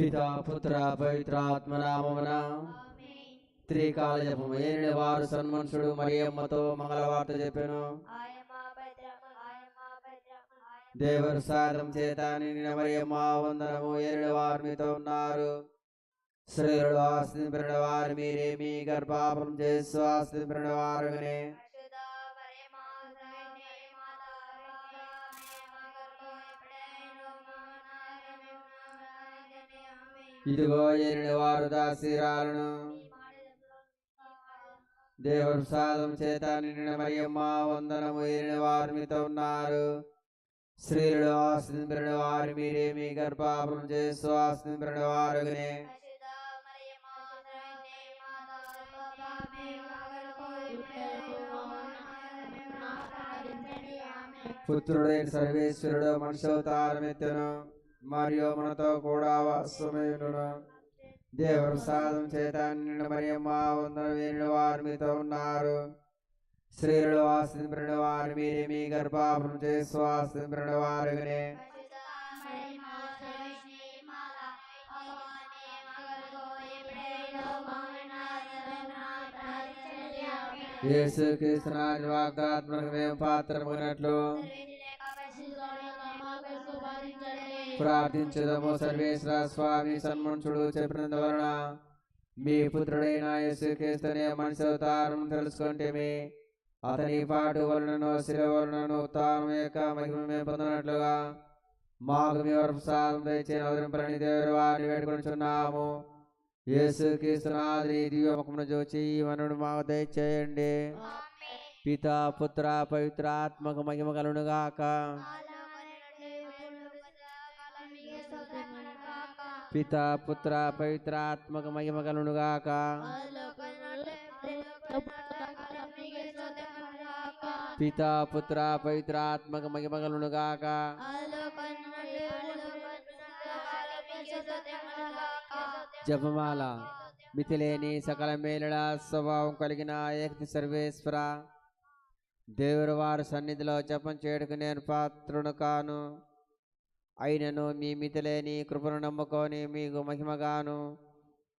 పితా పుత్ర పవిత్రాత్మనామమున. త్రికాల జపము ఏనిడి వారు సన్మనుషుడు మరియమ్మతో మంగళవార్త చెప్పాను. దేవుడు సారం చేత నిన్న మరియమ్మ వందనము ఏడు వారు మీతో ఉన్నారు. శ్రీరుడు ఆస్తింపడిన వారు మీరే మీ గర్భాపం చేస్తూ ఆస్తింపడిన వారు ఇదిగో ఏనిడి వారు దాసిరాలను దేవప్రసాదం చేత నిన్న మరియమ్మ వందనము ఏనిడి వారు మీతో ఉన్నారు. స్త్రీలు ఆస్తింపడిన వారు మీరే మీ గర్భాపం చేస్తూ ఆస్తింపడిన వారుగానే. పుత్రుడైన సర్వేశ్వరుడు మనుషవతారమెత్తును మరియు మనతో కూడా వాస్తవమైనను. దేవుడు సాధం చేత నిన్న మరియమ్మ వందన వేణుల వారు మీతో ఉన్నారు. స్త్రీలు ఆస్తింపడిన వారు మీరే మీ గర్భాపం చేస్తూ ఆస్తింపడిన వారుగానే. యేసు కృష్ణ వాగ్దాత్మక మేము పాత్రమైనట్లు ప్రార్థించదము సర్వేశ్వర స్వామి సన్మనుషుడు చెప్పినందువలన మీ పుత్రుడైన యేసుక్రీస్తునే మనిషి అవతారం తెలుసుకుంటే అతని పాటు వలనను శిల వలనను తాను యొక్క మహిమ మేము పొందినట్లుగా మాకు మీ వరకు సాధం దయచేసి అవతరింపరని దేవుడు వారిని వేడుకొనిచున్నాము. యేసుక్రీస్తునాథుని దివ్య ముఖమును చూచి మనుడు మాకు దయచేయండి. పిత పుత్ర పవిత్ర ఆత్మకు మహిమ కలును పిత పుత్ర పవిత్రాత్మక మహిమగలుగాక మహిమ గాక పిత పుత్ర పవిత్రాత్మక మహిమగలుగాక మహిమ గాక జపమాల మితిలేని సకల మేలుడ స్వభావం కలిగిన ఏకతి సర్వేశ్వర. దేవుడు వారి సన్నిధిలో జపం చేయడానికి నేను పాత్రును కాను. అయినను మీ మితిలేని కృపను నమ్ముకొని మీకు మహిమగాను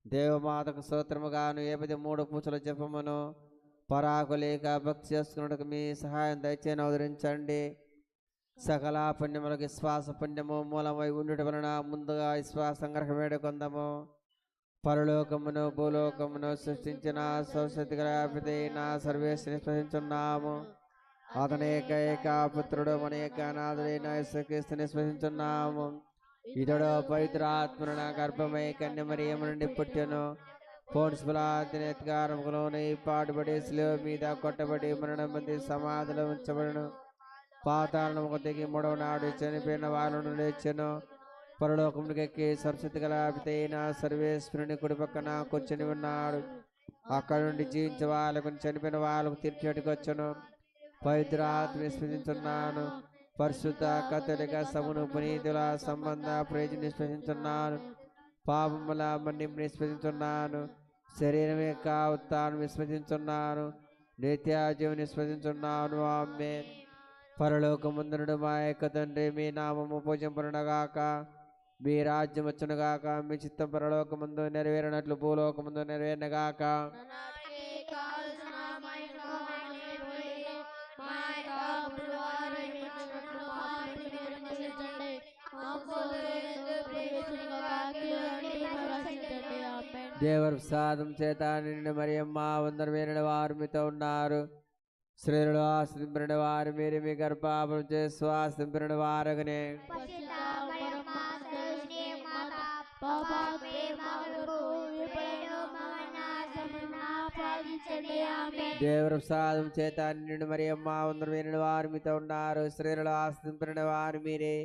దేవమాతకు స్తోత్రముగాను ఏపది మూడు పూచలు జపమును పరాకు లేక భక్తి చేసుకున్నట్టుకు మీ సహాయం దయచేసి అవతరించండి సకల పుణ్యములకు విశ్వాస పుణ్యము మూలమై ఉండుట వలన ముందుగా విశ్వాస సంగ్రహం వేడుకొందము. పరలోకమును భూలోకమును సృష్టించిన సరస్వతి నా సర్వేశ్వరి స్పృశించున్నాము అతని ఏకైక పుత్రుడు మన యొక్క అనాథుడైన యేసుక్రీస్తుని స్మరించున్నాము. ఇతడు పవిత్ర ఆత్మన గర్భమై కన్యమరియము నుండి పుట్టెను పోన్స్బులాతినేత్కారములోని పాటుబడి శిలువ మీద కొట్టబడి మరణం మంది సమాధిలో ఉంచబడను. ఒక దిగి మూడవ నాడు చనిపోయిన వాళ్ళను లేచెను. పరలోకమునికెక్కి సరస్వతి గల అయిన సర్వేశ్వరుని కుడి పక్కన కూర్చొని ఉన్నాడు. అక్కడ నుండి జీవించే వాళ్ళకు చనిపోయిన వాళ్ళకు తీర్చేటికి వచ్చను పవిత్ర ఆత్మ స్మరించున్నాను పరిశుద్ధ కథలిక సమును పునీతుల సంబంధ ప్రయోజనం స్మరించున్నాను పాపముల మన్నింపు స్మరించున్నాను శరీరం యొక్క ఉత్తాను విస్మరించున్నాను నిత్యాజీవుని స్మరించున్నాను ఆమె పరలోకముందునుడు మా యొక్క తండ్రి మీ నామము పూజింపనుగాక మీ రాజ్యం వచ్చునుగాక. మీ చిత్తం పరలోకముందు నెరవేరినట్లు భూలోకముందు నెరవేరినగాక. దేవర ప్రసాదం చేత నిండి మరియమ్మ వందరు వేరిన వారు మీతో ఉన్నారు. స్త్రీలు ఆశ్రింపిన వారు మీరు మీ గర్భాపం చేసి ఆశ్రింపిన వారగనే. దేవర ప్రసాదం చేత నిండి మరియమ్మ వందరు వేరిన వారు మీతో ఉన్నారు. స్త్రీలు ఆశ్రింపిన వారు మీరే.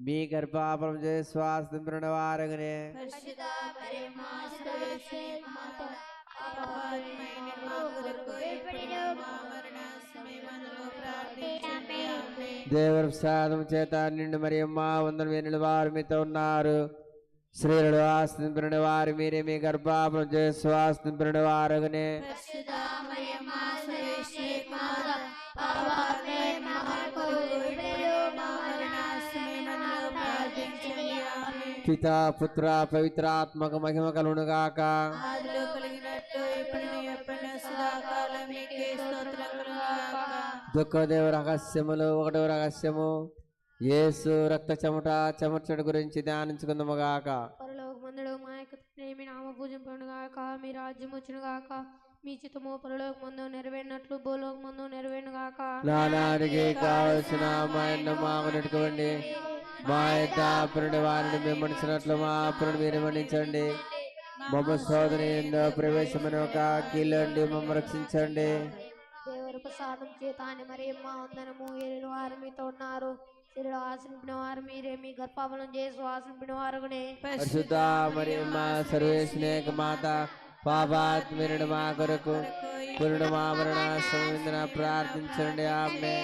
మీ గర్భాపం చేస్తూ ఆశ్రింపిన వారగనే. దేవర ప్రసాదం చేత నిండి మరియమ్మ వందరు వేరిన వారు మీతో ఉన్నారు. స్త్రీలు ఆశ్రింపిన వారు మీరే మీ గర్భాపం చేస్తూ ఆశ్రింపిన వారగనే. పిత పుత్ర పవిత్రాత్మక మహిమ కలుగునుగాక దుఃఖదేవ రహస్యములు ఒకటో రహస్యము యేసు రక్త చెమట చెమర్చడు గురించి ధ్యానించుకుందాముగాక పరలోకమందుడు మా యొక్క మీ నామ పూజింపను మీ రాజ్యం వచ్చునుగాక మీ చిత్తము పరలోక ముందు నెరవేరినట్లు భూలోక ముందు నెరవేరును గాక. నానానికి కావలసిన మా ఎన్న మాకు నెట్టుకోండి మా యొక్క అప్పుడుని వారిని మేము మనిషినట్లు మా అప్పుడుని మీరు మన్నించండి మమ్మ సోదరి ఎందో ప్రవేశమైన ఒక కీళ్ళండి మమ్మ రక్షించండి. దేవుని ప్రసాదం చేత అని మరి మా వందనము ఏడు వారు మీతో ఉన్నారు. సిరుడు ఆశనింపిన వారు మీరే మీ గర్భావనం చేసి ఆశనింపిన వారునే పరిశుద్ధ మరి మా సర్వేశ్వనేక మాత పాపాత్మీరుడు మా కొరకు పురుడు మా మరణ ప్రార్థించండి. ఆమె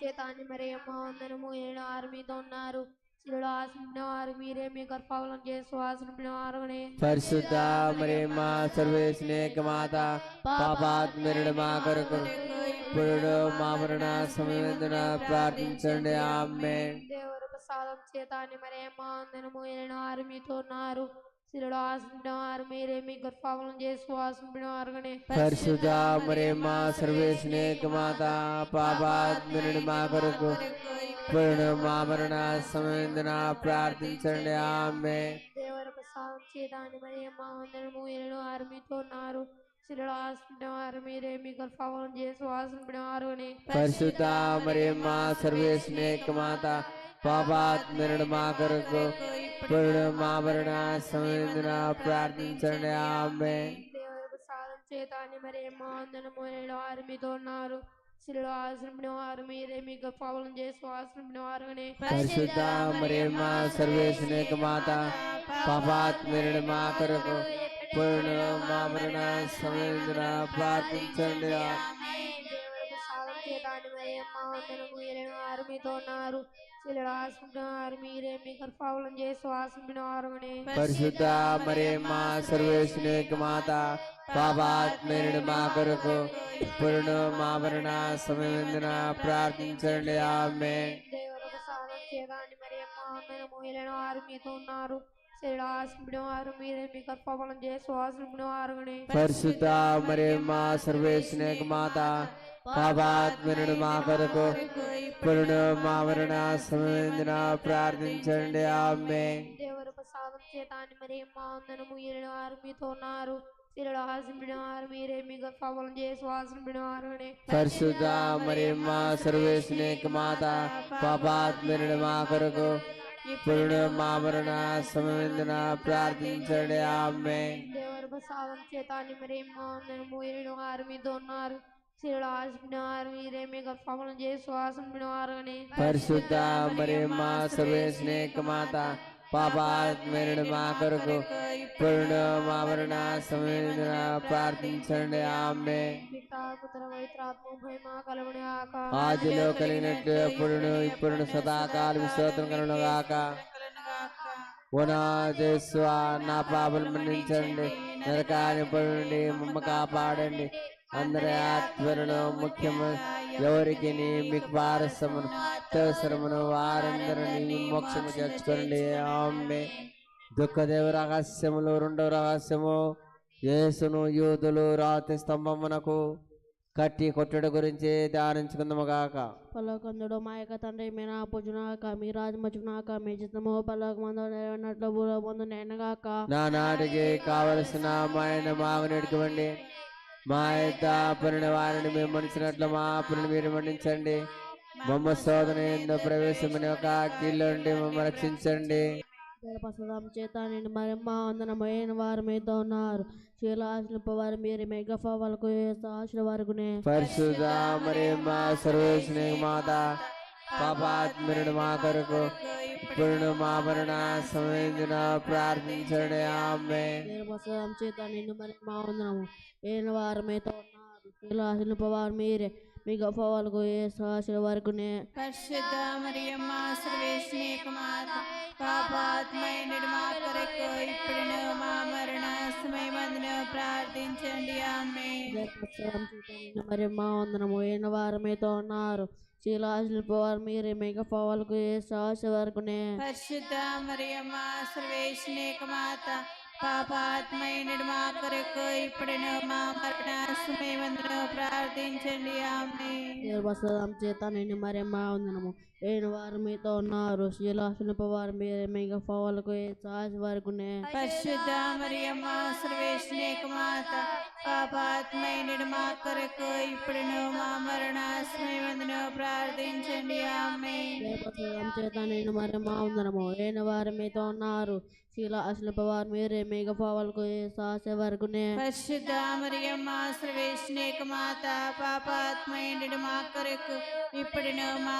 చేత అని మరి మా వందనము ఏడు వారు మీతో ఉన్నారు. సిరుడు ఆశనింపిన వారు మీరే మీ గర్భావనం చేసి ఆశనింపిన వారునే పరిశుద్ధ మరి మా సర్వేశ్వనేక మాత పాపాత్మీరుడు మా కొరకు పురుడు మా మరణ సంబంధన ప్రార్థించండి. ఆమె దేవుడు ప్రసాదం చేత అని మరే మా అందరము ఏలిన వారు మీతో ఉన్నారు. శిరుడు ఆశించిన వారు మీరే మీ గర్భావనం చేసి వాసింపిన వారుగానే పరిశుద్ధ మరి మా సర్వేశ్వనేక మాత పాపాత్మీరుడు మా కొరకు పురుడు మా మరణ సంబంధన ప్రార్థించండి. ఆమె. దేవుడు ప్రసాదం అని మరే మా అందరము ఏలిన వారు మీతో ఉన్నారు. పరిశుద్ధ మరి మా సర్వేశ్వనేక మాత పాపాత్మరుడు మా కొరకు పురుడు సమేంద్ర ప్రార్థించండి ఆమె సాధన చేతాన్ని మరి అని మరే వారు మీతో ఉన్నారు శిలో ఆశ్రమిన వారు మీరే మీ గర్భావనం చేసి ఆశ్రమిన వారుగానే పరిశుద్ధ మరి మా సర్వేశ్వనేక మాత పాపాత్మరుడు మా కొరకు పూర్ణ మా మరణ సంబంధన ప్రార్థించండి సాధన చేతాన్ని మరి అమ్మ వందనము వారు మీతో ఉన్నారు. శిలుడు మీరే మీ గర్భావలం చేసి ఆశించిన పరిశుద్ధ మరి మా సర్వేశ్వనేక మాత పాపాత్మరుడు మా కొరకు పురుడు మా మరణ సంబంధన ప్రార్థించండి. ఆమె దేవులకు సాధన చేయడానికి మరి అమ్మ వారు మీతో ఉన్నారు వారు మీరే మీ పరిశుద్ధ మరి మా సర్వేశ్వనేక మాత పాపాత్మరుడు మా కొరకు పురుడు మా మరణ సంబంధన ప్రార్థించండి. ఆమె దేవుని ప్రసాదం చేతాన్ని మరి మా వందనము ఏలిన వారు మీతో ఉన్నారు. శిలుడు ఆశించిన వారు మీరే మీ గర్భావలం చేసి ఆశించిన వారుగానే పరిశుద్ధ మరి మా సర్వేశ్వనేక మాత పాపాత్మరుడు మా కొరకు పురుడు మా మరణ ప్రార్థించండి. ఆమె దేవుని ప్రసాదం చేతాన్ని మరి మా అందరము ఏడు వారు మీతో ఉన్నారు. పరిశుద్ధ మరి మా సర్వేశ్వనేక మాత పాపాత్మరుడు మా కొరకు పురుడు మా మరణ సంబంధన ప్రార్థించండి. ఆమె ఆదిలో కలిగినట్లు ఎప్పుడును ఇప్పుడు సదాకాలం స్తోత్రం కలుగును గాక. నా పాపలు మన్నించండి. నరకాని పడి మమ్మ కాపాడండి. అందరి ఆత్మలను ముఖ్యము. ఎవరికి మీకు పారసమును అత్యవసరమును వారందరినీ మోక్షము చేర్చుకోండి ఆమె దుఃఖదేవ రహస్యములు రెండవ రహస్యము. యేసును యూదులు రాతి స్తంభమునకు కట్టి కొట్టడం గురించి ధ్యానించుకుందాము గాక పలకందుడు మా యొక్క తండ్రి మీ నా పూజనాక మీ రాజమచునాక మీ చిత్తము పలక మందు నెరవేరినట్లు భూలో ముందు నేనగాక. నా నాటికి కావలసిన మా ఆయన మా యొక్క పనిని వారిని మేము మనిషినట్లు మా పనిని మీరు మన్నించండి. బొమ్మ శోధన ఎందు ప్రవేశమైన ఒక కీళ్ళుండి మమ్మల్ని రక్షించండి. ప్రసాదం చేత నేను మరి మా వందనమైన వారు మీతో ఉన్నారు. చీల ఆశలింప వారు మీరు మెగఫ వాళ్ళకు ఆశల పరిశుద్ధ మరి మా సర్వేశ్వని మాత. పాపాత్మరుడు మా కొరకు ఇప్పుడు మా మరణ సమయంలో ప్రార్థించండి ఆమె నేను ప్రసాదం చేత నిన్ను మరి మా వందనము. ఏన వారు మీతో ఉన్నారు మీరే. మీ గొప్ప వాళ్ళకు ఆశల వరకునే పరిశుద్ధ మరియమ్మ సర్వేశ్వని కుమార పాపాత్మైన మా కొరకు ఇప్పుడు మా మరణ సమయమందును ప్రార్థించండి. ఆమె మరి మా వందనము. ఏన వారు మీతో ఉన్నారు. శీలాశిల్పవారు మీరే మీ గొప్పవాళ్ళకు సాహస వరకునే? పరిశుద్ధ మరియమ్మ సర్వేశ్వనేక మాత పాపాత్మైన మా కొరకు ఇప్పుడును మా మరణ సమయమందును ప్రార్థించండి ఆమె చేత నేను మరమ్మ వందనము. ఏను వారు మీతో ఉన్నారు. శీలాశిల్పవారు మీరే మీ గొప్పవాళ్ళకు సాహస వరకునే పరిశుద్ధ మరియమ్మ సర్వేశ్వనేక మాత పాపాత్మైన మా కొరకు ఇప్పుడును మా మరణ సమయమందును ప్రార్థించండి. ఆమె చేత నేను మరి మా ఉందనము ఏను వారు మీతో ఉన్నారు. శీల అశిల్పవారు మీరే మిగపావాలకు సాస వరకునే పరిశుద్ధ మరియమ్మ సర్వేశ్వనేక మాత పాపాత్మైన మా కొరకు ఇప్పుడును మా